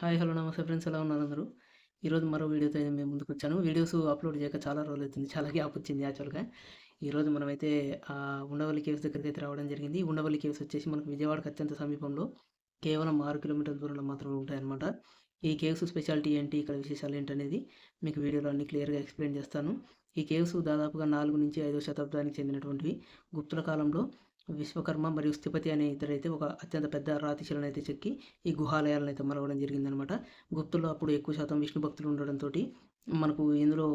Hi hello నమస్తే friends ఎలా ఉన్నారు అందరూ? ఈరోజు మరో వీడియోతో అయితే మేము ముందుకు వచ్చాను. వీడియోస్ అప్లోడ్ చేయక చాలా రోజులు అవుతుంది. చాలా గ్యాప్ వచ్చింది యాక్చువల్గా. ఈరోజు మనమైతే ఆ ఉండవల్లి కేవ్స్ దగ్గరికి అయితే రావడం జరిగింది. ఉండవల్లి కేవ్స్ వచ్చేసి మనకు విజయవాడకు అత్యంత సమీపంలో కేవలం ఆరు కిలోమీటర్ల దూరంలో మాత్రమే ఉంటాయన్నమాట. ఈ కేవ్స్ స్పెషాలిటీ ఏంటి? ఇక్కడ విశేషాలు ఏంటి అనేది మీకు వీడియోలో అన్ని క్లియర్గా ఎక్స్ప్లెయిన్ చేస్తాను. ఈ కేవ్స్ దాదాపుగా నాలుగు నుంచి ఐదో శతాబ్దానికి చెందినటువంటివి. గుప్తుల కాలంలో విశ్వకర్మ మరియు స్థిపతి అనే ఇద్దరైతే ఒక అత్యంత పెద్ద రాతి శిలను అయితే చెక్కి ఈ గుహాలయాలను అయితే మలవడం జరిగిందనమాట. గుప్తుల్లో అప్పుడు ఎక్కువ శాతం విష్ణు భక్తులు ఉండడంతో మనకు ఇందులో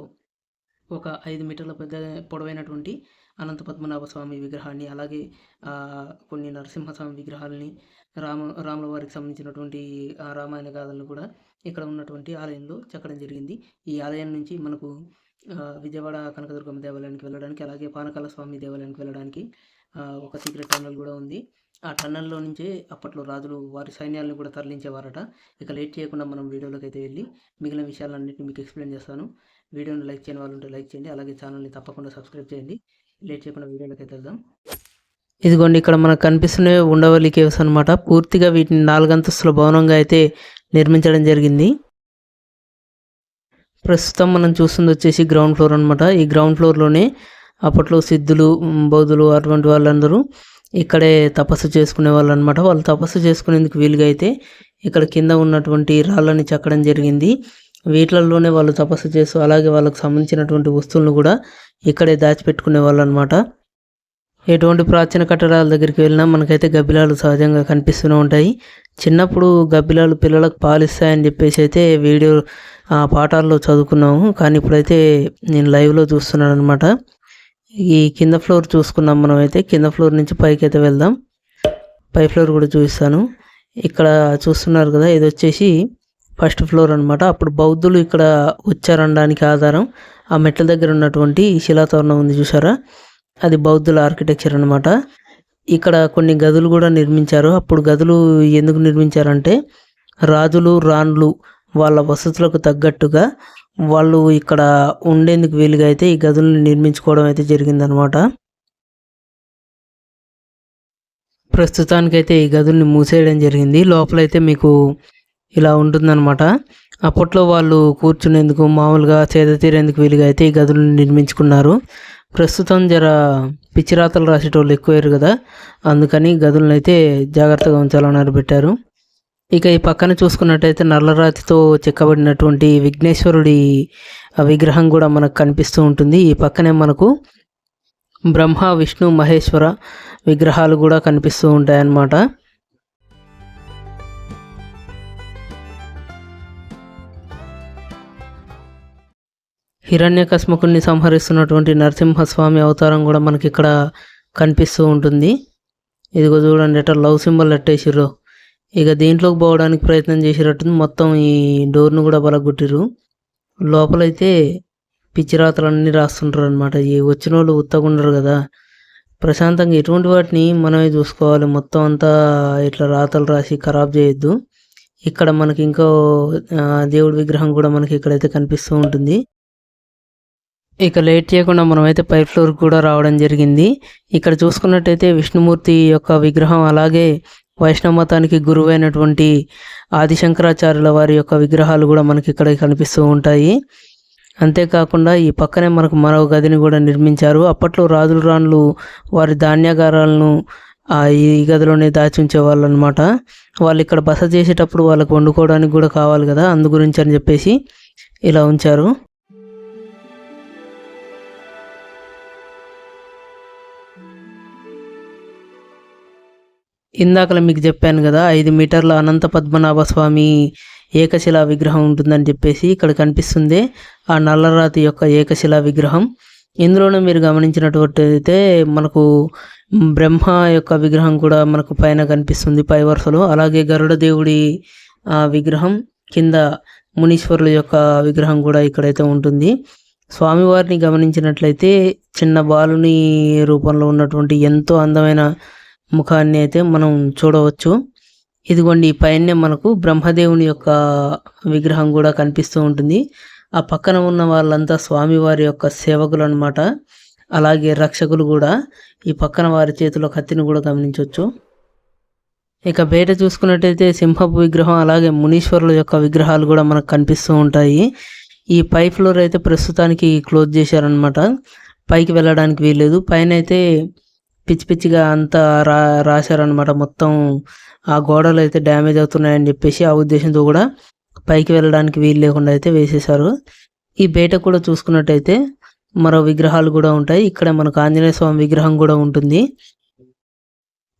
ఒక ఐదు మీటర్ల పెద్ద పొడవైనటువంటి అనంత పద్మనాభ స్వామి విగ్రహాన్ని అలాగే కొన్ని నరసింహస్వామి విగ్రహాలని రామ రాముల వారికి సంబంధించినటువంటి రామాయణ గాథలను కూడా ఇక్కడ ఉన్నటువంటి ఆలయంలో చెక్కడం జరిగింది. ఈ ఆలయం నుంచి మనకు విజయవాడ కనకదుర్గమ్మ దేవాలయానికి వెళ్ళడానికి అలాగే పానకాల స్వామి దేవాలయానికి వెళ్ళడానికి ఒక సీక్రెట్ టన్నల్ కూడా ఉంది. ఆ టన్నల్లో నుంచే అప్పట్లో రాజులు వారి సైన్యాలను కూడా తరలించేవారట. ఇక లేట్ చేయకుండా మనం వీడియోలోకి అయితే వెళ్ళి మిగిలిన విషయాలన్నింటినీ మీకు ఎక్స్ప్లెయిన్ చేస్తాను. వీడియోని లైక్ చేయని వాళ్ళు ఉంటే లైక్ చేయండి. అలాగే ఛానల్ని తప్పకుండా సబ్స్క్రైబ్ చేయండి. లేట్ చేయకుండా వీడియోలోకి అయితే వెళ్దాం. ఇదిగోండి ఇక్కడ మనకు కనిపిస్తున్నవి ఉండవల్లి కేవ్స్ అనమాట పూర్తిగా వీటిని నాలుగంతస్తుల భవనంగా అయితే నిర్మించడం జరిగింది. ప్రస్తుతం మనం చూస్తుంది వచ్చేసి గ్రౌండ్ ఫ్లోర్ అనమాట ఈ గ్రౌండ్ ఫ్లోర్లోనే అప్పట్లో సిద్ధులు బౌద్ధులు అటువంటి వాళ్ళందరూ ఇక్కడే తపస్సు చేసుకునే వాళ్ళు అనమాట వాళ్ళు తపస్సు చేసుకునేందుకు వీలుగా అయితే ఇక్కడ కింద ఉన్నటువంటి రాళ్ళని చెక్కడం జరిగింది. వీటిలలోనే వాళ్ళు తపస్సు చేస్తూ అలాగే వాళ్ళకు సంబంధించినటువంటి వస్తువులను కూడా ఇక్కడే దాచిపెట్టుకునే వాళ్ళు అనమాట ఎటువంటి ప్రాచీన కట్టడాల దగ్గరికి వెళ్ళినా మనకైతే గబ్బిలాలు సహజంగా కనిపిస్తూనే ఉంటాయి. చిన్నప్పుడు గబ్బిలాలు పిల్లలకు పాలిస్తాయని చెప్పేసి అయితే వీడియో ఆ, పాఠాల్లో చదువుకున్నాము. కానీ ఇప్పుడైతే నేను లైవ్లో చూస్తున్నాను అనమాట ఈ కింద ఫ్లోర్ చూసుకున్నాం మనం అయితే కింద ఫ్లోర్ నుంచి పైకి అయితే వెళ్దాం. పై ఫ్లోర్ కూడా చూపిస్తాను. ఇక్కడ చూస్తున్నారు కదా ఇది వచ్చేసి ఫస్ట్ ఫ్లోర్ అనమాట అప్పుడు బౌద్ధులు ఇక్కడ వచ్చారనడానికి ఆధారం ఆ మెట్ల దగ్గర ఉన్నటువంటి శిలాతోరణం ఉంది చూసారా అది బౌద్ధుల ఆర్కిటెక్చర్ అనమాట ఇక్కడ కొన్ని గదులు కూడా నిర్మించారు. అప్పుడు గదులు ఎందుకు నిర్మించారంటే రాజులు రాణులు వాళ్ళ వసతులకు తగ్గట్టుగా వాళ్ళు ఇక్కడ ఉండేందుకు వీలుగా అయితే ఈ గదులను నిర్మించుకోవడం అయితే జరిగిందనమాట ప్రస్తుతానికైతే ఈ గదుల్ని మూసేయడం జరిగింది. లోపలైతే మీకు ఇలా ఉంటుందన్నమాట. అప్పట్లో వాళ్ళు కూర్చునేందుకు మామూలుగా చేద తీరేందుకు వీలుగా అయితే ఈ గదులను నిర్మించుకున్నారు. ప్రస్తుతం జర పిచ్చిరాతలు రాసేటోళ్ళు ఎక్కువయ్యారు కదా అందుకని గదులను అయితే జాగ్రత్తగా ఉంచాలని పెట్టారు. ఇక ఈ పక్కన చూసుకున్నట్టయితే నల్లరాతితో చెక్కబడినటువంటి విఘ్నేశ్వరుడి విగ్రహం కూడా మనకు కనిపిస్తూ ఉంటుంది. ఈ పక్కనే మనకు బ్రహ్మ విష్ణు మహేశ్వర విగ్రహాలు కూడా కనిపిస్తూ ఉంటాయన్నమాట. హిరణ్యకస్మకుడిని సంహరిస్తున్నటువంటి నరసింహస్వామి అవతారం కూడా మనకి ఇక్కడ కనిపిస్తూ ఉంటుంది. ఇదిగో చూడండి ఎట్లా లవ్ సింబల్ ఎట్టేసిర్రు ఇక దీంట్లోకి పోవడానికి ప్రయత్నం చేసేటట్టుంది మొత్తం ఈ డోర్ను కూడా బలగొట్టిరు లోపలైతే పిచ్చిరాతలన్నీ రాస్తుంటారు అనమాట ఈ వచ్చిన వాళ్ళు ఉత్తగుండరు కదా. ప్రశాంతంగా ఎటువంటి వాటిని మనమే చూసుకోవాలి. మొత్తం అంతా ఇట్లా రాతలు రాసి ఖరాబ్ చేయొద్దు. ఇక్కడ మనకి ఇంకో దేవుడి విగ్రహం కూడా మనకి ఇక్కడైతే కనిపిస్తూ ఉంటుంది. ఇక లేట్ చేయకుండా మనమైతే పై ఫ్లోర్కి కూడా రావడం జరిగింది. ఇక్కడ చూసుకున్నట్టయితే విష్ణుమూర్తి యొక్క విగ్రహం అలాగే వైష్ణవ మతానికి గురువైనటువంటి ఆదిశంకరాచార్యుల వారి యొక్క విగ్రహాలు కూడా మనకి ఇక్కడ కనిపిస్తూ ఉంటాయి. అంతేకాకుండా ఈ పక్కనే మనకు మరో గదిని కూడా నిర్మించారు. అప్పట్లో రాజులు రాణులు వారి ధాన్యాగారాలను ఈ గదిలోనే దాచి ఉంచేవాళ్ళు అనమాట వాళ్ళు ఇక్కడ బస చేసేటప్పుడు వాళ్ళకు వండుకోవడానికి కూడా కావాలి కదా అందు గురించి అని చెప్పేసి ఇలా ఉంచారు. ఇందాకలా మీకు చెప్పాను కదా ఐదు మీటర్ల అనంత పద్మనాభ స్వామి ఏకశిలా విగ్రహం ఉంటుందని చెప్పేసి ఇక్కడ కనిపిస్తుంది ఆ నల్లరాతి యొక్క ఏకశిలా విగ్రహం. ఇందులోనే మీరు గమనించినటువంటి అయితే మనకు బ్రహ్మ యొక్క విగ్రహం కూడా మనకు పైన కనిపిస్తుంది పై వరుసలో. అలాగే గరుడ దేవుడి ఆ, విగ్రహం కింద మునీశ్వరుల యొక్క విగ్రహం కూడా ఇక్కడైతే ఉంటుంది. స్వామివారిని గమనించినట్లయితే చిన్న బాలుని రూపంలో ఉన్నటువంటి ఎంతో అందమైన ముఖాన్ని అయితే మనం చూడవచ్చు. ఇదిగోండి పైనే మనకు బ్రహ్మదేవుని యొక్క విగ్రహం కూడా కనిపిస్తూ ఉంటుంది. ఆ పక్కన ఉన్న వాళ్ళంతా స్వామివారి యొక్క సేవకులు అన్నమాట. అలాగే రక్షకులు కూడా. ఈ పక్కన వారి చేతిలో కత్తిని కూడా గమనించవచ్చు. ఇక బయట చూసుకున్నట్టయితే సింహపు విగ్రహం అలాగే మునీశ్వరుల యొక్క విగ్రహాలు కూడా మనకు కనిపిస్తూ ఉంటాయి. ఈ పై ఫ్లోర్ అయితే ప్రస్తుతానికి క్లోజ్ చేశారనమాట పైకి వెళ్ళడానికి వీల్లేదు. పైన అయితే పిచ్చి పిచ్చిగా అంతా రా రాశారనమాట మొత్తం ఆ గోడలు అయితే డ్యామేజ్ అవుతున్నాయని చెప్పేసి ఆ ఉద్దేశంతో కూడా పైకి వెళ్ళడానికి వీలు లేకుండా అయితే వేసేశారు. ఈ బయట కూడా చూసుకున్నట్టయితే మరో విగ్రహాలు కూడా ఉంటాయి. ఇక్కడ మనకు ఆంజనేయ స్వామి విగ్రహం కూడా ఉంటుంది.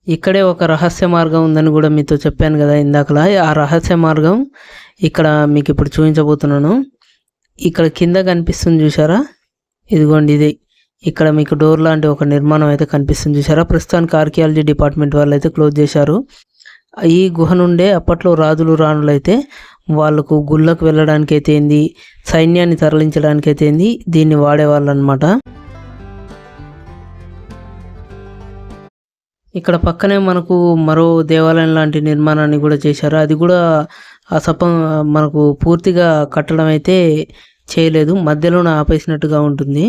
ఇక్కడే ఒక రహస్య మార్గం ఉందని కూడా మీతో చెప్పాను కదా ఇందాకలా. ఆ రహస్య మార్గం ఇక్కడ మీకు ఇప్పుడు చూపించబోతున్నాను. ఇక్కడ కింద కనిపిస్తుంది చూసారా ఇదిగోండి ఇది ఇక్కడ మీకు డోర్ లాంటి ఒక నిర్మాణం అయితే కనిపిస్తుంది చూసారా ప్రస్తుతానికి ఆర్కియాలజీ డిపార్ట్మెంట్ వాళ్ళు అయితే క్లోజ్ చేశారు. ఈ గుహ నుండే అప్పట్లో రాజులు రాణులు అయితే వాళ్ళకు గుళ్ళకు వెళ్ళడానికి అయితే ఏంది? సైన్యాన్ని తరలించడానికి అయితే ఏంది? దీన్ని వాడేవాళ్ళు అనమాట ఇక్కడ పక్కనే మనకు మరో దేవాలయం లాంటి నిర్మాణాన్ని కూడా చేశారు. అది కూడా ఆ సప మనకు పూర్తిగా కట్టడం అయితే చేయలేదు. మధ్యలోనే ఆపేసినట్టుగా ఉంటుంది.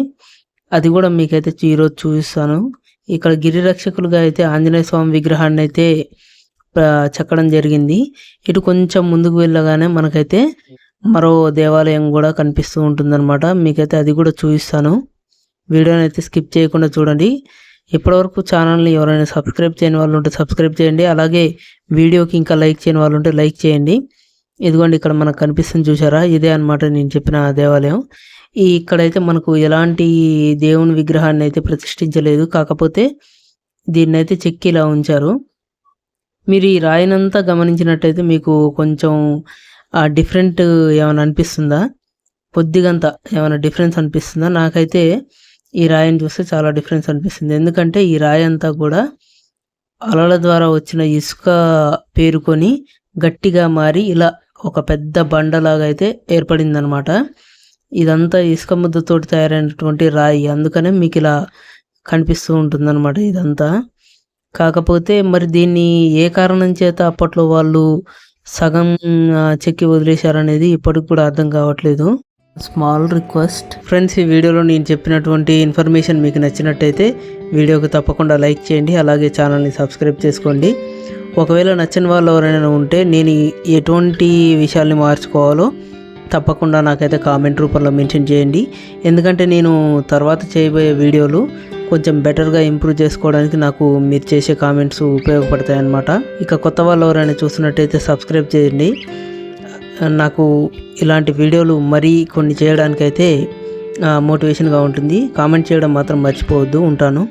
అది కూడా మీకైతే ఈరోజు చూపిస్తాను. ఇక్కడ గిరిరక్షకులుగా అయితే ఆంజనేయ స్వామి విగ్రహాన్ని అయితే చెక్కడం జరిగింది. ఇటు కొంచెం ముందుకు వెళ్ళగానే మనకైతే మరో దేవాలయం కూడా కనిపిస్తూ ఉంటుందన్నమాట. మీకైతే అది కూడా చూపిస్తాను. వీడియోని అయితే స్కిప్ చేయకుండా చూడండి. ఇప్పటివరకు ఛానల్ని ఎవరైనా సబ్స్క్రైబ్ చేయని వాళ్ళు ఉంటే సబ్స్క్రైబ్ చేయండి. అలాగే వీడియోకి ఇంకా లైక్ చేయని వాళ్ళు ఉంటే లైక్ చేయండి. ఇదిగోండి ఇక్కడ మనకు కనిపిస్తుంది చూసారా? ఇదే అన్నమాట నేను చెప్పిన దేవాలయం. ఈ ఇక్కడైతే మనకు ఎలాంటి దేవుని విగ్రహాన్ని అయితే ప్రతిష్ఠించలేదు. కాకపోతే దీన్ని అయితే చెక్కి ఇలా ఉంచారు. మీరు ఈ రాయినంతా గమనించినట్టయితే మీకు కొంచెం డిఫరెంట్ ఏమైనా అనిపిస్తుందా? కొద్దిగంత ఏమైనా డిఫరెన్స్ అనిపిస్తుందా? నాకైతే ఈ రాయిని చూస్తే చాలా డిఫరెన్స్ అనిపిస్తుంది. ఎందుకంటే ఈ రాయి అంతా కూడా అలల ద్వారా వచ్చిన ఇసుక పేరుకొని గట్టిగా మారి ఇలా ఒక పెద్ద బండలాగా అయితే ఏర్పడింది ఇదంతా ఇసుక ముద్దతోటి తయారైనటువంటి రాయి. అందుకనే మీకు ఇలా కనిపిస్తూ ఉంటుందన్నమాట ఇదంతా. కాకపోతే మరి దీన్ని ఏ కారణం చేత అప్పట్లో వాళ్ళు సగం చెక్కి వదిలేశారనేది ఇప్పటికి కూడా అర్థం కావట్లేదు. Small request. ఫ్రెండ్స్ ఈ వీడియోలో నేను చెప్పినటువంటి ఇన్ఫర్మేషన్ మీకు నచ్చినట్టయితే వీడియోకి తప్పకుండా లైక్ చేయండి అలాగే ఛానల్ని సబ్స్క్రైబ్ చేసుకోండి. ఒకవేళ నచ్చిన వాళ్ళు ఎవరైనా ఉంటే నేను ఎటువంటి విషయాల్ని మార్చుకోవాలో తప్పకుండా నాకైతే కామెంట్ రూపంలో మెన్షన్ చేయండి. ఎందుకంటే నేను తర్వాత చేయబోయే వీడియోలు కొంచెం బెటర్గా ఇంప్రూవ్ చేసుకోవడానికి నాకు మీరు చేసే కామెంట్స్ ఉపయోగపడతాయి అన్నమాట ఇక కొత్త వాళ్ళు ఎవరైనా చూస్తున్నట్టయితే సబ్స్క్రైబ్ చేయండి. నాకు ఇలాంటి వీడియోలు మరీ కొన్ని చేయడానికైతే మోటివేషన్గా ఉంటుంది. కామెంట్ చేయడం మాత్రం మర్చిపోవద్దు ఉంటాను.